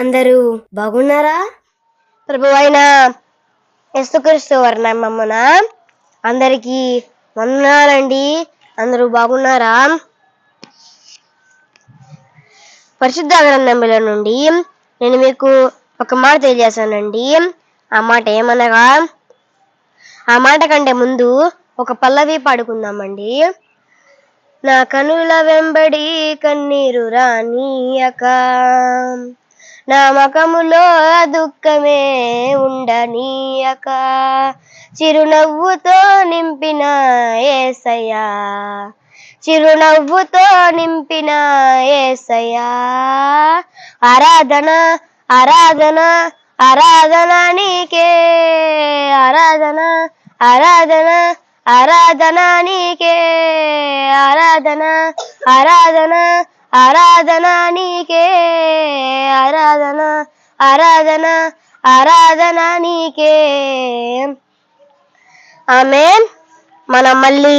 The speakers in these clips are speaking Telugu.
అందరూ బాగున్నారా? ప్రభు అయిన యేసుక్రీస్తు వర్ణమమ్మన అందరికీ వందనాలండి. అందరూ బాగున్నారా? పరిశుద్ధ గ్రంథముల నుండి నేను మీకు ఒక మాట తెలియజేశానండి. ఆ మాట ఏమనగా ఆ మాట కంటే ముందు ఒక పల్లవి పాడుకుందామండి. నా కనుల వెంబడి కన్నీరు రానీయక. నా మకములో దుఃఖమే ఉండనీయక చిరునవ్వుతో నింపిన ఏసయ్యా. చిరునవ్వుతో నింపిన ఏసయ్యా. ఆరాధన ఆరాధన ఆరాధన నీకే. ఆరాధన ఆరాధన ఆరాధన నీకే. ఆరాధన ఆరాధన ఆరాధన నీకే ఆరాధన ఆరాధన ఆరాధన నీకే. ఆమె మనం మళ్ళీ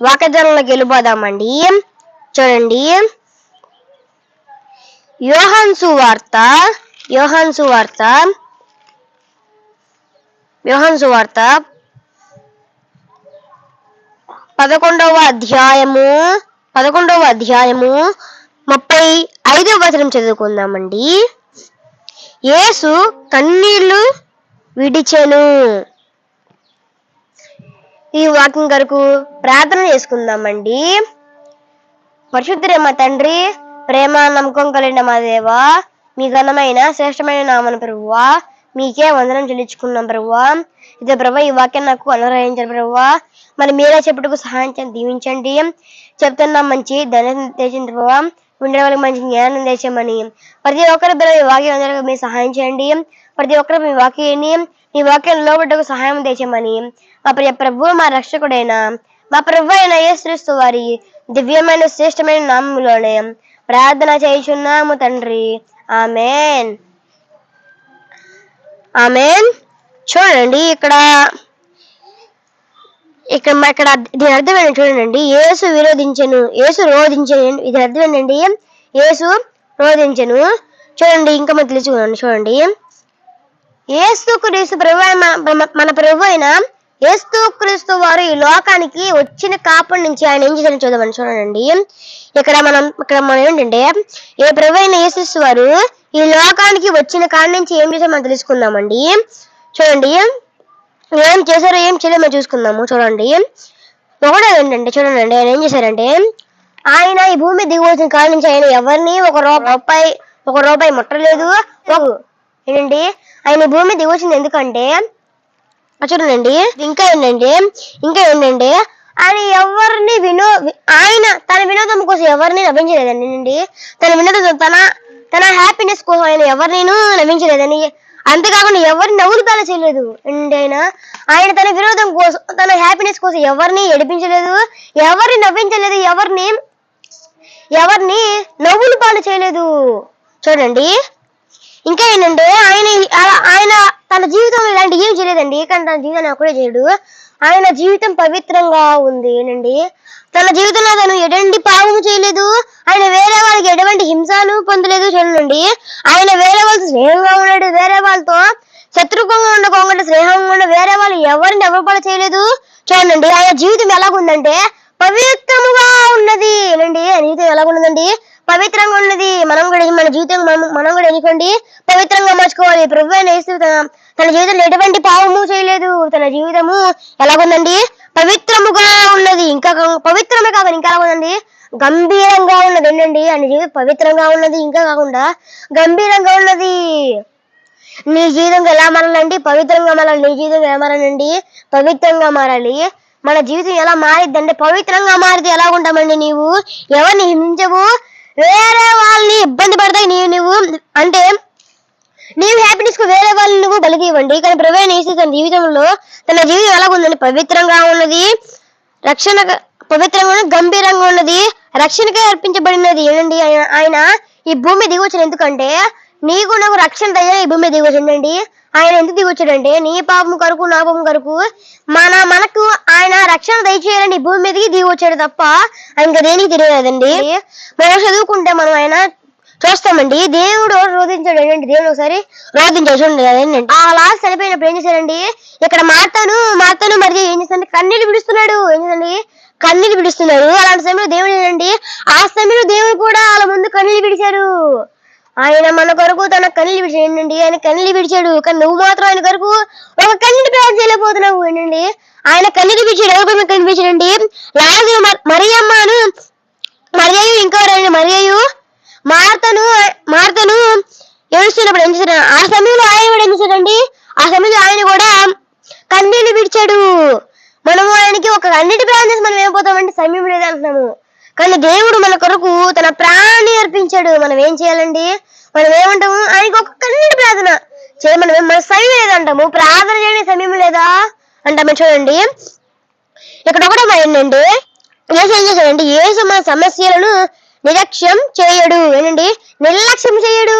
వాకజనంలోకి వెళ్ళిపోదామండి చూడండి. యోహాన్ సువార్త యోహాన్ సువార్త యోహాన్ సువార్త పదకొండవ అధ్యాయము పదకొండవ అధ్యాయము ముప్పై ఐదవ వచనం చదువుకుందామండి. యేసు కన్నీళ్ళు విడిచెను. ఈ వాక్యం కొరకు ప్రార్థన చేసుకుందామండి. పరిశుద్ధుడే మా తండ్రి ప్రేమ నమ్మకం కలిగిన మా దేవా మీ ఘనమైన శ్రేష్టమైన నామన ప్రభువా మీకే వందనం చెల్లించుకున్నాం ప్రభువా. ఇదే ప్రభా ఈ వాక్యం నాకు అనుగ్రహించారు ప్రభువా. మరి మీరే చెప్పుటకు సహాయం దీవించండి. చెప్తున్నా మంచి ధనం తెచ్చింది ప్రభావ. ఉండే వాళ్ళకి మంచి జ్ఞానం తెచ్చామని. ప్రతి ఒక్కరి బిడ్డ ఈ వాక్యం అందరికీ మీరు సహాయం చేయండి. ప్రతి ఒక్కరు మీ వాక్యాన్ని మీ వాక్యం లోబడ్డకు సహాయం తెచ్చామని. మా ప్రియ ప్రభు మా రక్షకుడైన మా ప్రభు అయిన యేసుక్రీస్తు వారి దివ్యమైన శ్రేష్టమైన నామంలోనే ప్రార్థన చేయుచున్నాము తండ్రి. ఆమెన్. ఆమెన్. చూడండి ఇక్కడ. ఇక్కడ ఇక్కడ దీని అర్థం ఏంటి చూడండి. యేసు విరోధించను. యేసు రోధించను. ఇది అర్థం ఏంటండి? యేసు రోధించను. చూడండి ఇంకా మనం తెలుసుకున్నాను చూడండి. యేసు క్రీస్తు ప్రభు మన- ప్రభు అయిన యేసు క్రీస్తు వారు ఈ లోకానికి వచ్చిన కాపటి నుంచి ఆయన ఏం చేశారని చూద్దామని చూడండి. ఇక్కడ మనం ఇక్కడ మనం ఏంటంటే ఏ ప్రభు అయిన యేసు వారు ఈ లోకానికి వచ్చిన కాడి నుంచి ఏం చేశారో మనం తెలుసుకుందామండి చూడండి. ఏం చేశారో ఏం చేయలేమో చూసుకుందాము చూడండి. ఒకటే ఏంటంటే చూడండి ఆయన ఏం చేశారంటే ఆయన ఈ భూమి దిగువలసిన కాలం కాడి నుంచి ఆయన ఎవరిని ఒక రూపాయి ఒక రూపాయి ముట్టలేదు. ఏంటండి ఆయన భూమి దిగువచ్చింది ఎందుకంటే చూడండి ఇంకా ఏంటంటే ఇంకా ఏంటంటే ఆయన ఎవరిని వినో ఆయన తన వినోదం కోసం ఎవరిని నవ్వించలేదండి తన వినోదం తన తన హ్యాపీనెస్ కోసం ఆయన ఎవరిని నవ్వించలేదని అంతేకాకుండా ఎవరిని నవ్వులు చేయలేదు. అండ్ ఆయన ఆయన తన వినోదం కోసం తన హ్యాపీనెస్ కోసం ఎవరిని ఏడిపించలేదు ఎవరిని నవ్వించలేదు ఎవరిని ఎవరిని నవ్వులు పాలు చేయలేదు. చూడండి. ఇంకా ఏంటంటే ఆయన ఆయన తన జీవితంలో ఇలాంటి ఏం చేయలేదండి. కానీ తన జీవితాన్ని ఒకటే చేయడు. ఆయన జీవితం పవిత్రంగా ఉంది ఏనండి. తన జీవితంలో తను ఎటువంటి పాపము చేయలేదు. ఆయన వేరే వాళ్ళకి ఎటువంటి హింసను పొందలేదు చూడండి. ఆయన వేరే వాళ్ళతో స్నేహంగా ఉన్నాడు. వేరే వాళ్ళతో శత్రుకంగా ఉండకోకుండా స్నేహంగా ఉన్న వేరే వాళ్ళు ఎవరిని ఎవరు చేయలేదు చూడండి. ఆయన జీవితం ఎలాగుందంటే పవిత్రముగా ఉన్నది ఏనండి. ఆయన జీవితం ఎలాగున్నదండి? పవిత్రంగా ఉన్నది. మనం కూడా మన జీవితం మనం మనం కూడా ఎన్నుకోండి. పవిత్రంగా మార్చుకోవాలి. ప్రభు అయిన తన జీవితంలో ఎటువంటి పాపము చేయలేదు. తన జీవితము ఎలాగుందండి? పవిత్రముగా ఉన్నది. ఇంకా పవిత్రమే కాదు ఇంకా ఎలాగుందండి? గంభీరంగా ఉన్నది. ఏంటండి? ఆయన జీవితం పవిత్రంగా ఉన్నది ఇంకా కాకుండా గంభీరంగా ఉన్నది. నీ జీవితం ఎలా మారాలండి పవిత్రంగా మారాలి నీ జీవితం ఎలా మారాలండి పవిత్రంగా మారాలి. మన జీవితం ఎలా మారిద్ది అంటే పవిత్రంగా మారితే ఎలా ఉంటామండి నీవు? ఎవరిని హింసించవు? వేరే వాళ్ళని ఇబ్బంది పడతాయి నీవు నువ్వు అంటే నీవు హ్యాపీనెస్కు వేరే వాళ్ళు నువ్వు బలికి ఇవ్వండి కానీ ప్రవేణ తన జీవితంలో తన జీవితం ఎలా ఉందండి పవిత్రంగా ఉన్నది రక్షణ పవిత్రంగా గంభీరంగా ఉన్నది రక్షణకే అర్పించబడినది ఏంటండి ఆయన- ఈ భూమి దిగొచ్చిన ఎందుకంటే నీకు నాకు రక్షణ దయ ఈ భూమి దిగొచ్చిందండి. ఆయన ఎందుకు దిగొచ్చాడంటే నీ పాపం కొరకు నా పాపం కొరకు మన మనకు ఆయన రక్షణ దయచేయాలని భూమి మీదకి దిగొచ్చాడు తప్ప ఆయన దేనికి తెలియలేదండి. మనం చదువుకుంటే మనం ఆయన చూస్తామండి. దేవుడు రోధించాడు ఏంటంటే దేవుడు ఒకసారి రోధించాడు చూడండి అదేంటంటే ఆ లాస్ట్ చనిపోయినప్పుడు ఏం చేశారండి? ఇక్కడ మార్తాను మార్తాను మరి ఏం చేశారంటే కన్నీళ్ళు పిడుస్తున్నాడు. ఏం చేశారండి? కన్నీళ్ళు పిడుస్తున్నాడు. అలాంటి సమయంలో దేవుడు ఏంటండి ఆ సమయంలో దేవుడు కూడా వాళ్ళ ముందు కన్నీళ్ళు పిడిచారు ఆయన మన కొరకు తన కన్నీళ్ళు విడిచాడు. ఏంటండి? ఆయన కన్నీళ్ళు విడిచాడు. కానీ నువ్వు మాత్రం ఆయన కొరకు ఒక కన్నీటి ప్రయాణం చేయలేకపోతున్నావు. ఏంటండి? ఆయన కన్నీళ్ళు విడిచాడు. ఎవరు పైన కన్నీళ్ళు విడిచాడండి? లాజరు మరియమ్మను మరియు ఇంకెవరండి మరియు మార్తను మార్తను ఏడుస్తున్నప్పుడు ఏం చేశాడు? ఆ సమయంలో ఆయన కూడా ఏం చేశాడండి? ఆ సమయంలో ఆయన కూడా కన్నీళ్ళు విడిచాడు. మనము ఆయనకి ఒక అన్నిటి ప్రాణం చేసి మనం ఏమైపోతామంటే సమయం లేదు అంటున్నాము. కానీ దేవుడు మన కొరకు తన ప్రాణాన్ని అర్పించాడు. మనం ఏం చేయాలండి? మనం ఏమంటాము? ఆయనకి ఒక కన్నీటి ప్రార్థన చేయ మనం మన సమయం లేదంటాము ప్రార్థన చేయడానికి సమయం లేదా అంటాము చూడండి. ఇక్కడ ఒకటే మైండ్ అండి యేసు ఏం చేశాడంటే ఏసు మన సమస్యలను నిర్లక్ష్యం చేయడు. ఏనండి? నిర్లక్ష్యం చేయడు.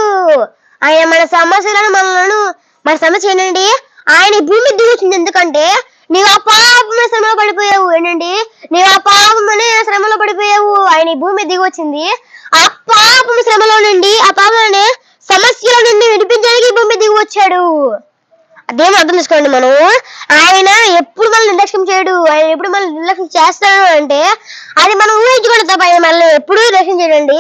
ఆయన మన సమస్యలను మనలను మన సమస్య ఏంటండి ఆయన భూమి దిగుతుంది ఎందుకంటే నీవు ఆ పాపమైన శ్రమలో పడిపోయావు. ఏంటండి నీవు ఆ పాపమనే శ్రమలో పడిపోయావు. ఆయన భూమి దిగి వచ్చింది. ఆ పాపం శ్రమలో నుండి ఆ పాపమనే సమస్యల నుండి విడిపించడానికి భూమి దిగి వచ్చాడు. అదేం అర్థం చేసుకోండి మనం? ఆయన ఎప్పుడు మనల్ని నిర్లక్ష్యం చేయడు. ఆయన ఎప్పుడు మనల్ని నిర్లక్ష్యం చేస్తాడు అంటే అది మనం ఊహించుకోవడం తప్ప ఆయన ఎప్పుడూ దర్శనం చేయండి.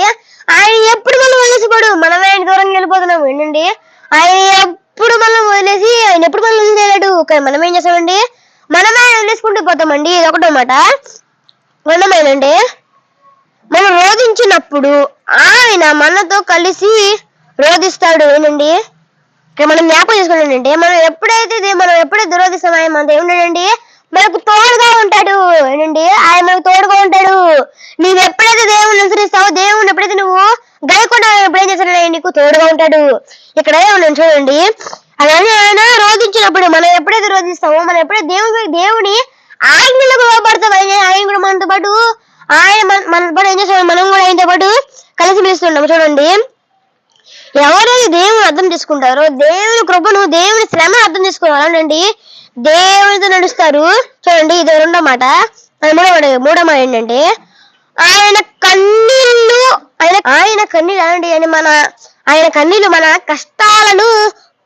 ఆయన ఎప్పుడు మనం వదిలేసిపోడు. మనమే ఆయన దూరంగా వెళ్ళిపోతున్నాం ఏంటండి? ఆయన ఎప్పుడు మనం వదిలేసి ఆయన ఎప్పుడు మనం వదిలేయలేడు ఓకే మనం ఏం చేస్తామండి? మనమే ఆయన వదిలేసుకుంటూ పోతామండి. ఇది ఒకటో మాట మనమేనండి? మనం రోధించినప్పుడు ఆయన మనతో కలిసి రోధిస్తాడు. ఏంటండి? మనం జ్ఞాపకం చేసుకోండి మనం ఎప్పుడైతే మనం ఎప్పుడైతే దురోధిస్తామో ఆయన మనతో ఏమిటండి మనకు తోడుగా ఉంటాడు ఏంటండి ఆయన మనకు తోడుగా ఉంటాడు. నీవు ఎప్పుడైతే దేవుని అనుసరిస్తావో దేవుని ఎప్పుడైతే నువ్వు గయకుండా ఎప్పుడు ఏం చేస్తాడు నీకు తోడుగా ఉంటాడు. ఇక్కడ చూడండి. అలానే ఆయన రోధించినప్పుడు మనం ఎప్పుడైతే రోధిస్తామో మనం ఎప్పుడైతే దేవుని దేవుని ఆజ్ఞలకు లోపడతాం ఆయన ఆయన కూడా మనతో పాటు ఆయన మన- మనతో పాటు ఏం చేస్తాడు మనం కూడా ఆయనతో పాటు కలిసి పిలుస్తున్నాం చూడండి. ఎవరైతే దేవుని అర్థం చేసుకుంటారో దేవుని కృపను దేవుని శ్రమను అర్థం చేసుకోవాలండి. దేవునితో నడుస్తారు. చూడండి ఇది రెండో మాట. అది మూడో మూడో మాట ఏంటంటే ఆయన కన్నీళ్ళు ఆయన ఆయన కన్నీళ్ళు అనండి అని మన ఆయన కన్నీళ్ళు మన కష్టాలను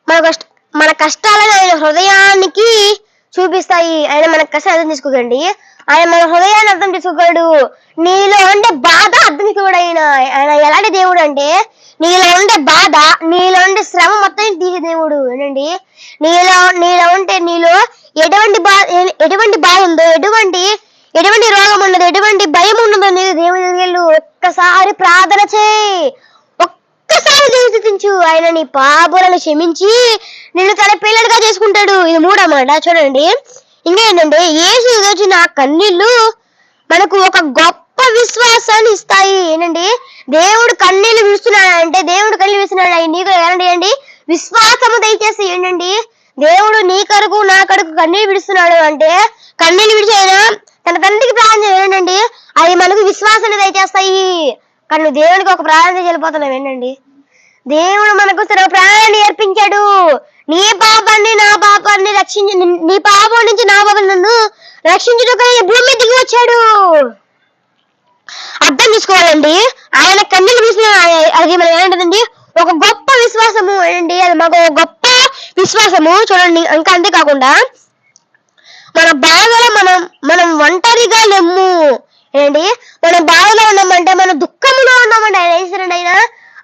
మన కష్ట మన కష్టాలను ఆయన హృదయానికి చూపిస్తాయి. ఆయన మన కష్టాలు అర్థం చేసుకోకండి. ఆయన మన హృదయాన్ని అర్థం చేసుకోగలడు నీలో ఉండే బాధ అర్థం చేసుకోడు ఆయన ఆయన ఎలాంటి దేవుడు అంటే నీలో ఉండే బాధ నీలో ఉండే శ్రమ మొత్తం తీసే దేవుడు. ఏంటండి? నీలో నీలో ఉంటే నీలో ఎటువంటి బా ఎటువంటి బాధ ఉందో ఎటువంటి ఎటువంటి రోగం ఉన్నదో ఎటువంటి భయం ఉన్నదో నీకు దేవుని వెళ్ళు ఒక్కసారి ప్రార్థన చేయి. ఒక్కసారి దేవుని ఆయన నీ పాపులను క్షమించి నిన్ను తన పిల్లలుగా చేసుకుంటాడు. ఇది మూడమాట చూడండి. ఇంకా ఏంటంటే ఏసు వచ్చిన కన్నీళ్ళు మనకు ఒక గొప్ప విశ్వాసాన్ని ఇస్తాయి. ఏంటండి దేవుడు కన్నీళ్ళు విడుస్తున్నాడు అంటే దేవుడు కన్నీళ్ళు విడుస్తున్నాడు. నీకు ఏంటండి అండి? విశ్వాసము దయచేసి ఏంటండి దేవుడు నీ కడుకు నా కడుకు కన్నీళ్ళు విడుస్తున్నాడు అంటే కన్నీళ్ళు విడిచైనా తన తండ్రికి ప్రార్థన ఏంటండి అవి మనకు విశ్వాసాన్ని దయచేస్తాయి. కానీ నువ్వు దేవునికి ఒక ప్రార్థన వెళ్ళిపోతున్నావు ఏంటండి దేవుడు మనకు తన ప్రాణాన్ని నేర్పించాడు నీ పాపాన్ని నా పాపాన్ని రక్షించి నీ- పాపం నుంచి నా పాపం నన్ను రక్షించుటకు భూమి దిగి వచ్చాడు. అర్థం చేసుకోవాలండి. ఆయన కన్నీళ్ళు పిలిచిన అది మనం ఏంటండి ఒక గొప్ప విశ్వాసము ఏంటి? అది మాకు ఒక గొప్ప విశ్వాసము. చూడండి ఇంకా అంతేకాకుండా మన బాధలో మనం మనం ఒంటరిగా లేము. ఏంటి? మన బాధలో ఉన్నామంటే మనం దుఃఖంలో ఉన్నామంటే ఆయన వేసిరండి ఆయన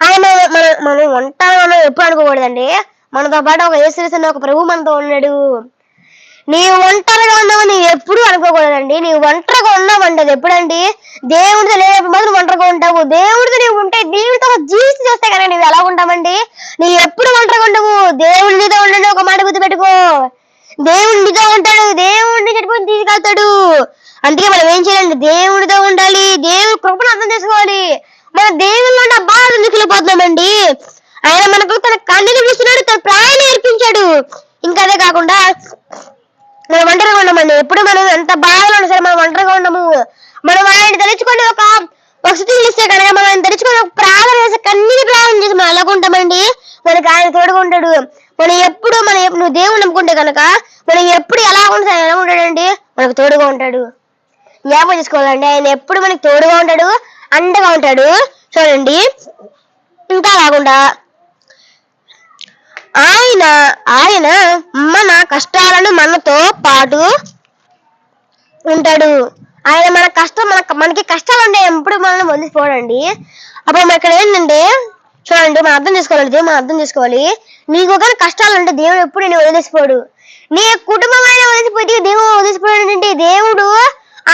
ఆయన మన మనం ఒంటరిగా మనం ఎప్పుడు అనుకోకూడదండి. మనతో పాటు ఒక యేసుక్రీస్తు ఒక ప్రభు మనతో ఉన్నాడు. నీవు ఒంటరిగా ఉన్నావు నీవు ఎప్పుడు అనుకోకూడదండి. నీ ఒంటరిగా ఉన్నావంటే ఎప్పుడండి? దేవుడితో లేనప్పుడు మాత్రం ఒంటరిగా ఉంటావు. దేవుడితో నీవు ఉంటే దేవుడితో జీవితం చేస్తే కనుక నువ్వు ఎలా ఉంటావండి నీవు ఎప్పుడు ఒంటరిగా ఉండవు. దేవుడి మీద ఉండండి. ఒక మాట గుర్తు పెట్టుకో దేవుడు ఉంటాడు. దేవుడిని చెట్టుకొని తీసుకెళ్తాడు? అందుకే మనం ఏం చేయాలండి దేవుడితో ఉండాలి. దేవుడి కృపను అర్థం చేసుకోవాలి. మన దేవుళ్ళు ఉన్న బాధ నిలిపోతున్నామండి ఆయన మనకు తన కన్నులు చూస్తున్నాడు తన ప్రాణాన్ని నేర్పించాడు ఇంకా అదే కాకుండా మనం ఒంటరిగా ఉండమండి ఎప్పుడు మనం ఎంత బాధలో ఉన్నా సరే మనం ఒంటరిగా ఉండము మనం ఆయన తలుచుకొని ఒక ఒక ఇస్తే కనుక మనం ఆయన తలుచుకొని ఒక ప్రార్థన చేసి కన్నీటి ప్రార్థన చేసి మనం అలాగ ఉంటామండి మనకి ఆయన తోడుగా ఉంటాడు. మనం ఎప్పుడు మనం నువ్వు దేవుని నమ్ముకుంటే కనుక మనం ఎప్పుడు ఎలా ఉంటా ఎలా ఉంటాడండి మనకు తోడుగా ఉంటాడు. జ్ఞాపకం చేసుకోవాలండి. ఆయన ఎప్పుడు మనకి తోడుగా ఉంటాడు అండగా ఉంటాడు. చూడండి. ఇంకా కాకుండా ఆయన ఆయన మన కష్టాలను మనతో పాటు ఉంటాడు. ఆయన మన కష్టం మన మనకి కష్టాలు ఉండే ఎప్పుడు మనల్ని వదిలిపోడండి. అప్పుడు మన ఇక్కడ ఏంటంటే చూడండి మనం అర్థం చేసుకోవాలి దేవుడు మనం అర్థం చేసుకోవాలి. నీకు ఒక కష్టాలు ఉంటే దేవుడు ఎప్పుడు నేను వదిలేసిపోడు. నీ కుటుంబం అయినా వదిలిపోతే దేవుడు వదిలిపోయాడు అంటే దేవుడు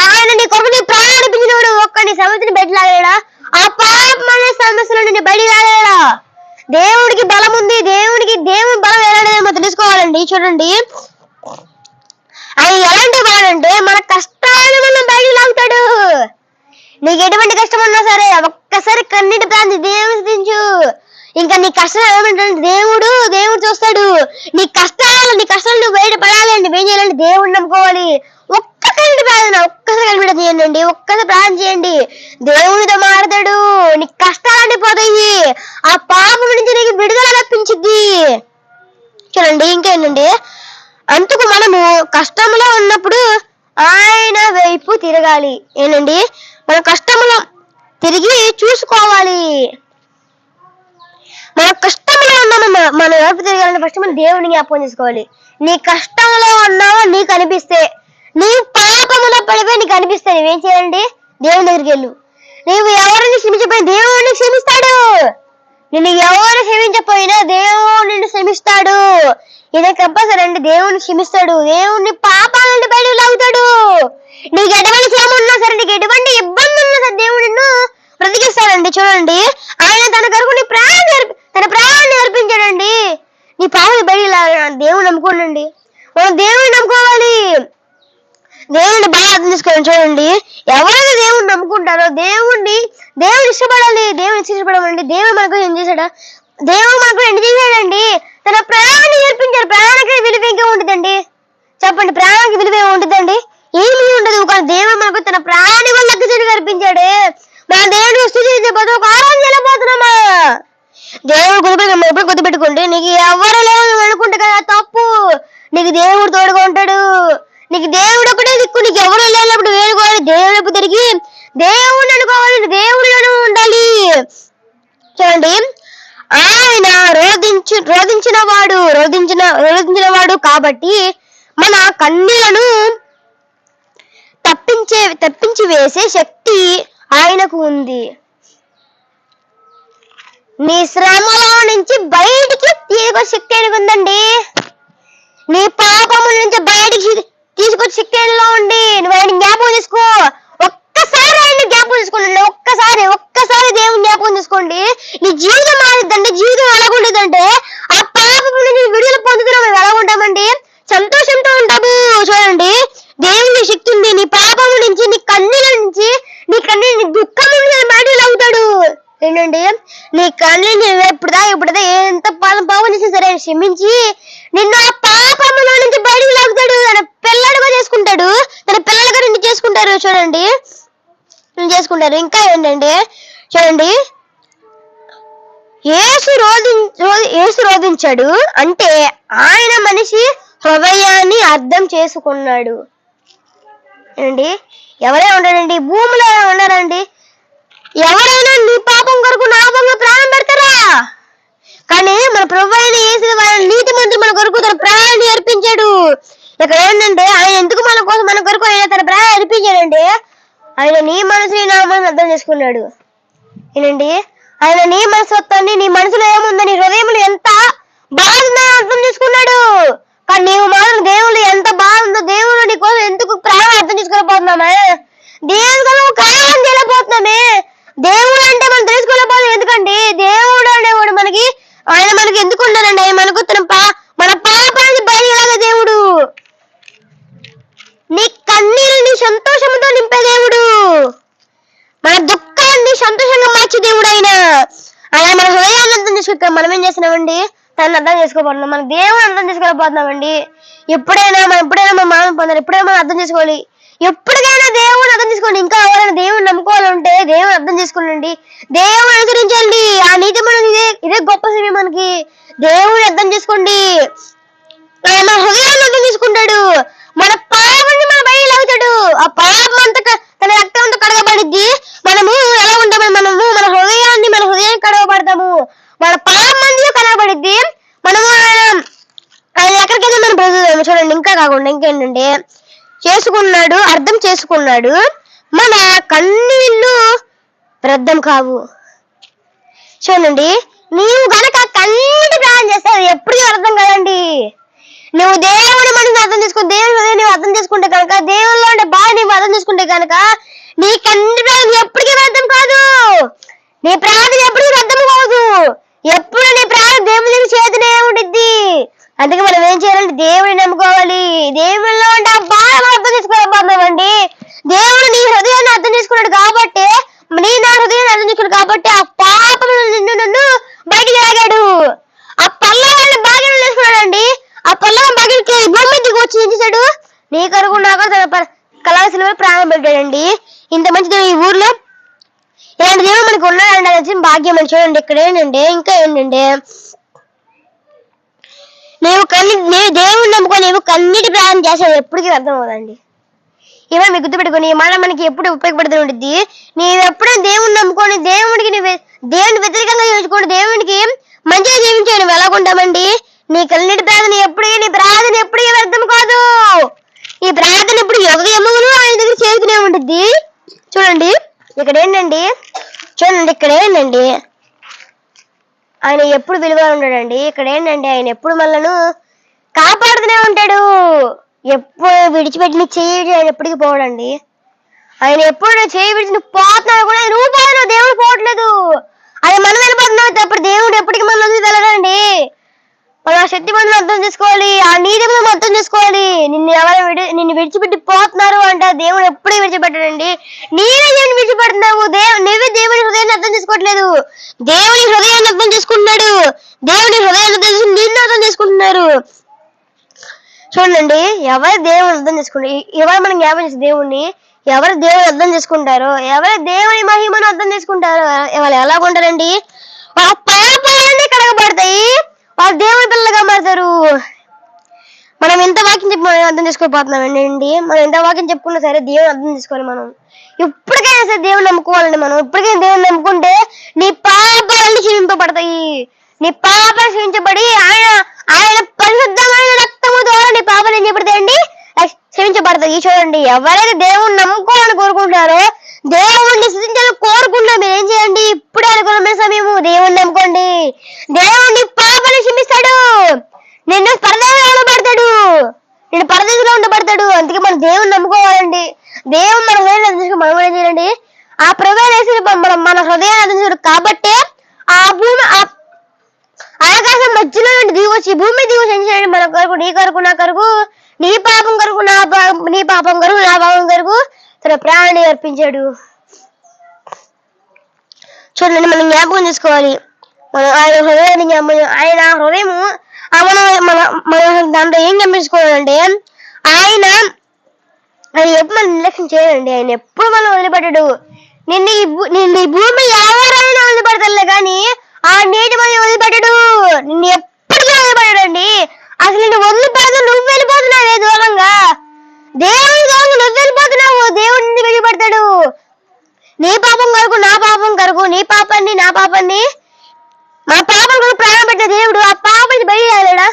ఆయన నీ కొరకు నీ ప్రాణం అనిపించినవాడు ఒక్క నీ సమస్యని బయట లాగలేడా? ఆ పాప మన సమస్యలు నుండి నీ బయట లాగలేడా? దేవుడికి బలం ఉంది దేవుడికి దేవుడి బలం ఎలాంటిది మనం తెలుసుకోవాలండి? చూడండి. ఆయన ఎలాంటి వాడంటే మన కష్టాలను మనం బయటకు లాగుతాడు. నీకు ఎటువంటి కష్టం ఉన్నా సరే ఒక్కసారి కన్నీటి ప్రాంతి దేవుడు దించు ఇంకా నీ కష్టం ఏమంటే దేవుడు దేవుడు చూస్తాడు. నీ కష్టాలు నీ కష్టాలు నువ్వు బయట పడాలండి ఏం చేయాలంటే దేవుడిని నమ్ముకోవాలి. ఒక్క కన్నీటి ప్రార్థన ఒక్కసారి కనిపెడ చేయండి ఒక్కసారి ప్రార్థన చేయండి. దేవుడితో మాడతాడు నీ కష్టాలన్నీ పోతాయి ఆ పాపం నుంచి నీకు విడుదల లభించుద్ది చూడండి ఇంకేంటండి అందుకు మనము కష్టంలో ఉన్నప్పుడు ఆయన వైపు తిరగాలి. ఏనండి మన కష్టంలో తిరిగి చూసుకోవాలి. మన కష్టంలో ఉన్నాము మన- మన వైపు తిరగాలంటే ఫస్ట్ మనం దేవుని జ్ఞాపకం చేసుకోవాలి. నీ కష్టంలో ఉన్నావో నీకు అనిపిస్తే నీ పాపములో పడిపోయి నీకు అనిపిస్తే నువ్వేం చేయండి దేవుని దగ్గరికి వెళ్ళు. నీవు ఎవరిని క్షమించపోయినా దేవుడిని క్షమిస్తాడు. నిన్ను ఎవరు క్షమించపోయినా దేవుడు నిన్ను క్షమిస్తాడు. ఇదే కంపల్సరీ అండి. దేవుని క్షమిస్తాడు. దేవుని పాపాల నుండి బయటకు లాగుతాడు. నీకు ఎటువంటి క్షేమం ఉన్నా సరే నీకు ఎటువంటి ఇబ్బంది ఉన్నా సరే దేవుడు నిన్ను బ్రతికిస్తాడండి. చూడండి. ఆయన తన కొరకు నీ ప్రాణం తన ప్రాణాన్ని అర్పించాడండి. నీ పాపని బయటికి లాగాడు దేవుని నమ్ముకోండి మనం దేవుని నమ్ముకోవాలి. దేవుడిని బాగా అర్థం చేసుకోండి చూడండి. ఎవరైతే దేవుడిని నమ్ముకుంటారో దేవుడిని దేవుడు ఇష్టపడాలి దేవుని ఇష్టపడమండి దేవుడు మనకు ఏం చేశాడా? దేవుడు మనకు ఏం చేశాడండి? తన ప్రాణాన్ని నేర్పించాడు ప్రాణానికి విలువ ఇంకా ఉంటుందండి. చెప్పండి ప్రాణానికి విలువ ఏమి ఉంటుందండి? ఏమీ ఉండదు. కానీ దేవుడు మనకు తన ప్రాణి వల్ల లగ్గుచని మన దేవుడు స్థుతించే ఒక ఆరాధన చేయలేకపోతున్నామా దేవుడు గుర్తుపెట్టు మనం ఎప్పుడు గుర్తుపెట్టుకోండి నీకు ఎవరు లేరు నువ్వు అనుకుంటే కదా తప్పు నీకు దేవుడు తోడుగా ఉంటాడు నీకు దేవుడు ఒకటే దిక్కు నీకు ఎవరు లేనప్పుడు వేడుకోవాలి దేవుడు వైపు తిరిగి దేవుడిని అనుకోవాలి దేవుడిలోనే ఉండాలి చూడండి ఆయన రోధించు రోధించిన వాడు రోధించిన రోధించిన వాడు కాబట్టి మన కన్నీలను తప్పించే తప్పించి వేసే శక్తి ఆయనకు ఉంది. నీ శ్రమలో నుంచి బయటికి తీసుకొచ్చే శక్తి ఆయనకు ఉందండి. నీ పాపముల నుంచి బయటికి తీసుకొచ్చే శక్తి ఆయనలో ఉండి నువ్వు ఆయన జ్ఞాపకం చేసుకో ఒక్కసారి ఆయన జ్ఞాపకం తీసుకోండి ఒక్కసారి ఒక్కసారి దేవుని జ్ఞాపకం తీసుకోండి నీ జీవితం మారిద్దండి జీవితం ఎలాగుండదంటే ఆ పాపం నుంచి విడుదల పొందుతున్నాం మేము ఎలా ఉంటామండి సంతోషంతో ఉంటాము చూడండి దేవుని శక్తి ఉంది నీ పాపము నుంచి నీ కన్నీల నుంచి నీ కన్నీళ్ళ నీ దుఃఖం నుంచి మాటలు అవుతాడు ఏంటండి నీ కళ్ళు ఎప్పుడుదా ఎప్పుడుదా ఎంత పాపం పాపం చేసినా సరే ఆయన క్షమించి నిన్ను ఆ పాపములో నుంచి బయటికి లాగుతాడు తన పిల్లడుగా చేసుకుంటాడు తన పిల్లలుగా నిన్ను చేసుకుంటారు చూడండి నిన్ను చేసుకుంటారు ఇంకా ఏంటంటే చూడండి యేసు రోధి రో- రోధించాడు అంటే ఆయన మనిషి హృదయాన్ని అర్థం చేసుకున్నాడు. ఏమండి? ఎవరే ఉంటాడండి భూమిలో ఉన్నారండి. ఎవరైనా నీ పాపం కొరకు నాపంగా ప్రాణం పెడతారా? కానీ మన ప్రభు అయిన వేసిన వాళ్ళ నీతి మంత్రి మన కొరకు తన ప్రాణాన్ని అర్పించాడు. ఇక్కడ ఏంటంటే ఆయన ఎందుకు మన కోసం మన కొరకు ఆయన తన ప్రాణాన్ని అర్పించాడంటే ఆయన నీ మనసుని నా మనసు అర్థం చేసుకున్నాడు. ఏంటండి ఆయన నీ మనస్తత్వాన్ని నీ మనసులో ఏముందో నీ హృదయంలో ఎంత బాగుందో అర్థం చేసుకున్నాడు. కానీ నీవు మాత్రం దేవుడు ఎంత బాగుందో దేవుడు నీ కోసం ఎందుకు ప్రేమ అర్థం చేసుకోలేకపోతున్నామా దేవుడు కోసం ప్రాణం చేయలేకపోతున్నామే దేవుడు అంటే మనం తెలుసుకోలేకపోతున్నాం ఎందుకండి దేవుడు అనేవాడు మనకి ఆయన మనకి ఎందుకు ఉన్నాడండి ఆయన మనకు తన పా మన పాపాన్ని బయలుగా దేవుడు నీ కన్నీళ్ళని సంతోషంతో నింపే దేవుడు మన దుఃఖాన్ని సంతోషంగా మార్చే దేవుడు ఆయన అలా మన హృదయాన్ని అర్థం చేసుకుంటాం మనం ఏం చేస్తున్నామండి తను అర్థం చేసుకోబోతున్నాం మన దేవుడు అర్థం ఎప్పుడైనా మనం ఎప్పుడైనా మన మానవ పొందాలి. ఎప్పుడైనా మనం అర్థం చేసుకోవాలి. ఎప్పటికైనా దేవుని అర్థం చేసుకోండి. ఇంకా ఎవరైనా దేవుని నమ్ముకోవాలంటే దేవుని అర్థం చేసుకోండి దేవుని అనుసరించండి ఆ నీతి మనం ఇదే ఇదే గొప్ప సమయం మనకి. దేవుని అర్థం చేసుకోండి ఆయన మన హృదయాన్ని అర్థం చేసుకుంటాడు మన పాపాన్ని మన బయట లాగుతాడు ఆ పాపం అంతా క- తన రక్తంతో కడగబడిద్ది మనము ఎలా ఉంటామని మనము మన హృదయాన్ని మన హృదయాన్ని కడగబడతాము మన పాపం అంతా కడగబడిద్ది మనము ఆయన ఇంకేంటంటే చేసుకున్నాడు అర్థం చేసుకున్నాడు. మన కన్నీళ్ళు వ్యర్థం కావు. చూడండి నీవు గనక కన్నీటి ప్రాణం చేస్తే ఎప్పుడు ఎప్పటికీ అర్థం కాదండి. నువ్వు దేవుడి మనసు అర్థం చేసుకో దేవుడి నువ్వు అర్థం చేసుకుంటే కనుక దేవుల్లో ఉండే బాధ నువ్వు అర్థం చేసుకుంటే కనుక నీ కన్నీటి ప్రాణం ఎప్పటికీ వ్యర్థం కాదు. నీ ప్రార్థన ఎప్పటికీ వ్యర్థం కాదు. ఎప్పుడు నీ ప్రాణం దేవుని చేతినే ఉండిద్ది. అందుకే మనం ఏం చేయాలంటే దేవుడిని నమ్ముకోవాలి. దేవుల్లో ఉండే ఆ బాధ మనం అర్థం చేసుకోవాలండి దేవుడు నీ హృదయాన్ని అర్థం చేసుకున్నాడు కాబట్టి నీ నా హృదయాన్ని అర్థం చేసుకున్నాడు కాబట్టి ఆ పాపం నిన్ను నన్ను బయటికి లాగాడు. ఆ పల్లవాళ్ళని బాగా చేసుకున్నాడండి ఆ పల్లవ బాగా భూమి దిగి వచ్చి ఏం చేశాడు? నీ కరుగు నాకు తన ప్రాణం పెట్టాడండి. ఇంత మంచి ఈ ఊర్లో. ఇలాంటి దేవుడు మనకు ఉన్నాడండి అది భాగ్యం అని చూడండి. ఇక్కడ ఏంటంటే ఇంకా ఏంటంటే నేను కన్ని నేను దేవుడిని నమ్ముకొని నీవు కన్నీటి ప్రయాణం చేసేది ఎప్పటికీ అర్థం అవుదండి ఇవే మీకు గుర్తుపెట్టుకొని ఈ మాట మనకి ఎప్పుడు ఉపయోగపడుతూ ఉంటుంది నీవు ఎప్పుడూ దేవుడిని నమ్ముకొని దేవుడికి నువ్వు దేవుని వ్యతిరేకంగా జీవించుకోండి దేవునికి మంచిగా జీవించే నువ్వు ఎలాగుంటామండి నీ కన్నీటి ప్రార్థన ఎప్పుడు నీ ప్రార్థన ఎప్పుడు వ్యర్థం కాదు. ఈ ప్రార్థన ఇప్పుడు యోగ యమును ఆయన దగ్గర చేరుకునే ఉంటుంది చూడండి ఇక్కడ ఏంటండి? చూడండి ఇక్కడ ఏంటండి? ఆయన ఎప్పుడు విలువ ఉండడండి ఇక్కడ ఏంటంటే ఆయన ఎప్పుడు మనలను కాపాడుతూనే ఉంటాడు. ఎప్పుడు విడిచిపెట్టిన చేయి ఆయన ఎప్పటికి పోవడండి ఆయన ఎప్పుడు చేయి విడిచిన పోతున్నాడు కూడా నువ్వు పోతున్నావు దేవుడు పోవట్లేదు. అది మనం వెళ్ళిపోతున్నావు తప్పుడు దేవుడు ఎప్పటికీ మన నుంచి వెళ్ళడండి మన శక్తి మనం అర్థం చేసుకోవాలి. ఆ నీతి మనం అర్థం చేసుకోవాలి. నిన్ను ఎవరు విడి నిన్ను విడిచిపెట్టి పోతున్నారు అంట దేవుడు ఎప్పుడూ విడిచిపెట్టడండి. నీవే దేవుని విడిచిపెడుతున్నావు. దేవు నువ్వే దేవుని హృదయాన్ని అర్థం చేసుకోవట్లేదు. దేవుని హృదయాన్ని అర్థం చేసుకుంటున్నాడు. దేవుని హృదయాన్ని అర్థం చేసుకుని నిన్ను అర్థం చేసుకుంటున్నారు. చూడండి ఎవరు దేవుని అర్థం చేసుకుంటారు ఎవరు మనం జ్ఞాపకం చేసే దేవుణ్ణి? ఎవరు దేవుని అర్థం చేసుకుంటారో? ఎవరు దేవుని మహిమను అర్థం చేసుకుంటారో? వాళ్ళు ఎలా ఉంటారండి వాళ్ళ పాపాలన్నీ కడగబడతాయి. వాళ్ళు దేవుని పిల్లలుగా మారుతారు. మనం ఎంత వాక్యం చెప్పి మనం అర్థం చేసుకోకపోతున్నామండి అండి మనం ఎంత వాక్యం చెప్పుకున్నా సరే దేవుని అర్థం చేసుకోవాలి మనం. ఇప్పటికైనా సరే దేవుని నమ్ముకోవాలండి మనం. ఇప్పటికైనా దేవుని నమ్ముకుంటే నీ పాపాలన్నీ క్షమింపబడతాయి నీ పాపాలు క్షమించబడి ఆయన ఆయన పరిశుద్ధమైన రక్తము ద్వారా నీ పాపాలు ఏం చెప్పడతాయండి క్షమించబడతాయి చూడండి ఎవరైతే దేవుని నమ్ముకోవాలని కోరుకుంటున్నారో దేవుణ్ణి స్థితించాలని కోరుకుంటున్నా. మీరు ఏం చేయండి? ఇప్పుడే అనుకున్న సమయము. దేవుణ్ణి నమ్ముకోండి. దేవుణ్ణి పాపలు క్షమిస్తాడు. నిన్ను పరదేశంలో ఉండబడతాడు నేను పరదేశంలో ఉండబడతాడు. అందుకే మనం దేవుణ్ణి నమ్ముకోవాలండి. దేవుడు మన హృదయాన్ని అందించుకుని మనం ఏం చేయాలండి? ఆ ప్రభావం మన మన హృదయాన్ని అందించాడు కాబట్టి ఆ భూమి ఆ ఆకాశం మధ్యలో నుండి దిగొచ్చి భూమి దిగొచ్చి మన కొరకు నీ కొరకు నా కొరకు నీ పాపం కొరకు నా పాపం నీ పాపం కొరకు నా పాపం కొరకు తన ప్రాణాన్ని అర్పించాడు. చూడండి మనం జ్ఞాపకం చేసుకోవాలి. మనం ఆయన హృదయాన్ని జ్ఞాపకం ఆయన హృదయము ఆ మనం మన మన దాంట్లో ఏం జ్ఞాపించుకోవాలంటే ఆయన ఆయన ఎప్పుడు మనం నిర్లక్ష్యం చేయాలండి ఆయన ఎప్పుడు మనం వదిలిపెట్టడు. నిన్న ఈ నిన్ను ఈ భూమి ఎవరైనా వదిలిపెడతారులే కానీ ఆ నీటి మనం వదిలిపెట్టడు. నిన్ను ఎప్పటికీ వదిలిపెట్టడండి. అసలు నిన్ను వదిలిపెడదు నువ్వు వెళ్ళిపోతున్నావు దూరంగా. దేవుని దూరంగా నువ్వు వెళ్ళిపోతున్నావు దేవుడిని నిన్ను నీ పాపం కొరకు నా పాపం కొరకు నీ పాపాన్ని నా పాపాన్ని. మా పాపం కొరకు ప్రాణం పెట్టిన దేవుడు ఆ పాపని బయట లాగాడా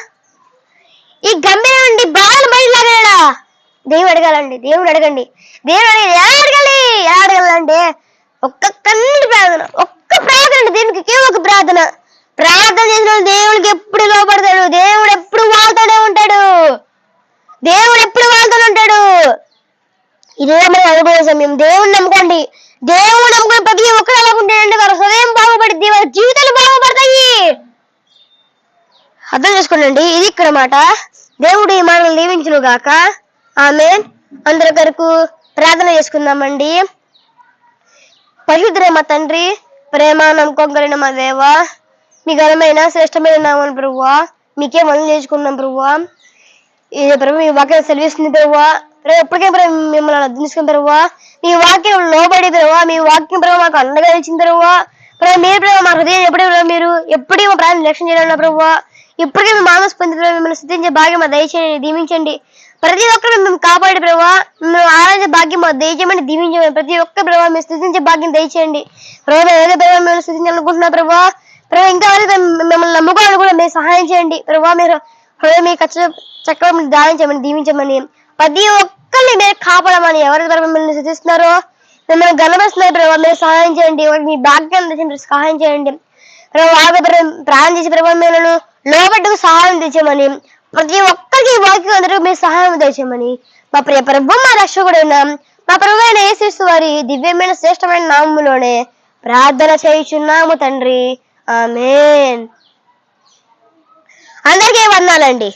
ఈ గంభీరం నుండి బాధను బయట లాగాడా దేవుడు అడగాలండి దేవుడు అడగండి. దేవుడు అడగండి ఎలా అడగాలి? ఎలా అడగాలంటే ఒక్క కన్నుడి ప్రార్థన ఒక్క ప్రార్థన అండి దీనికి? ఒకే ఒక ప్రార్థన. ప్రార్థన చేసిన దేవుడికి ఎప్పుడు లోపడతాడు దేవుడు ఎప్పుడు వాళ్ళతోనే ఉంటాడు? దేవుడు ఎప్పుడు వాళ్ళతోనే ఉంటాడు? ఇదే మన అనుభవ. సమయం దేవుని నమ్ముకోండి. దేవుని నమ్ముకుని ప్రతి ఒక్కరు ఎలా ఉంటాడంటే వారి హృదయం బాగుపడుద్ది వారి జీవితాలు బాగుపడతాయి. అర్థం చేసుకోండి ఇది ఇక్కడ మాట. దేవుడు ఈ మాటలు దీవించును గాక. ఆమె అందరి కొరకు ప్రార్థన చేసుకుందామండి. పరిశుద్ధుడే మా తండ్రి ప్రేమ నమ్మకం కలిగిన మా దేవ మీ ఘనమైన శ్రేష్టమైన నామని ప్రభువా మీకే మనం చేసుకున్నాం ప్రభువా. ఇది ప్రభు మీ వాక్యం సెలవిస్తుంది ప్రభువా. ప్రభు ఎప్పటికే ప్రభు మిమ్మల్ని అర్థం తరువా మీ వాక్యం లోబడి తరువా మీ వాక్యం ప్రభు మాకు అండగా ఇచ్చిన తరువా ప్రభు మీరు ప్రభు మా హృదయం ఎప్పుడే ప్రభు మీరు ఎప్పటికీ మా ప్రాణం లక్ష్యం చేయాలన్నా ప్రభువా ఇప్పటికే మీ మానవ పొందిన మిమ్మల్ని సిద్ధించే భాగ్యం మా దయచేయండి దీవించండి. ప్రతి ఒక్కరు మేము కాపాడి ప్రభావ మేము ఆరాధించే భాగ్యం మా దయచేయమని దీవించమని ప్రతి ఒక్క ప్రభావ మేము స్థుతించే భాగ్యం దయచేయండి ప్రభావ ఏదో ప్రభావ మేము స్థుతించాలనుకుంటున్నా ప్రభావ ప్రభావ ఇంకా వరకు మిమ్మల్ని నమ్ముకోవాలని కూడా మీరు సహాయం చేయండి. ప్రభావ మీరు హృదయం మీ ఖచ్చితంగా చక్రం దానించమని దీవించమని ప్రతి ఒక్క ఒక్కరిని మీరు కాపాడమని ఎవరి ద్వారా మిమ్మల్ని సూచిస్తున్నారో మిమ్మల్ని గణపరుస్తున్నారు ప్రభావ మీరు సహాయం చేయండి. ఎవరికి మీ భాగ్యం మీరు సహాయం చేయండి. ప్రభావ వాగు ప్రభు- ప్రాణం చేసే ప్రభావం మేలను లోబట్టుకు సహాయం తెచ్చామని ప్రతి ఒక్కరికి వాక్యం అందరూ మీరు సహాయం తెచ్చామని మా ప్రియ ప్రభు మా రక్షకుడైన మా ప్రభు అయిన యేసుక్రీస్తు వారి దివ్యమైన శ్రేష్టమైన నామములోనే ప్రార్థన చేయుచున్నాము తండ్రి. ఆమెన్. అందరికీ వందాలండి